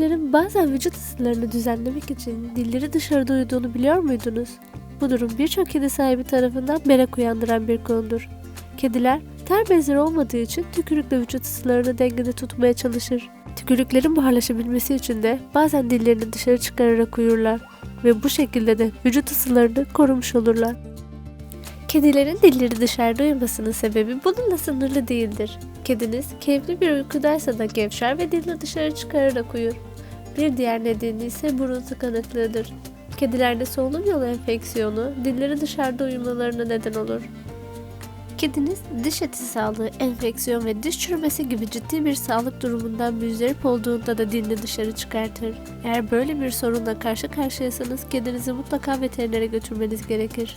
Kedilerin bazen vücut ısılarını düzenlemek için dilleri dışarıda uyuduğunu biliyor muydunuz? Bu durum birçok kedi sahibi tarafından merak uyandıran bir konudur. Kediler ter bezleri olmadığı için tükürükle vücut ısılarını dengede tutmaya çalışır. Tükürüklerin buharlaşabilmesi için de bazen dillerini dışarı çıkararak uyurlar ve bu şekilde de vücut ısılarını korumuş olurlar. Kedilerin dilleri dışarıda uyumasının sebebi bununla sınırlı değildir. Kediniz keyifli bir uykudaysa da gevşer ve dilini dışarı çıkararak uyur. Bir diğer nedeni ise burun tıkanıklığıdır. Kedilerde solunum yolu enfeksiyonu dilleri dışarıda uyumalarına neden olur. Kediniz diş eti sağlığı, enfeksiyon ve diş çürümesi gibi ciddi bir sağlık durumundan müzdarip olduğunda da dilini dışarı çıkartır. Eğer böyle bir sorunla karşı karşıyasanız kedinizi mutlaka veterinere götürmeniz gerekir.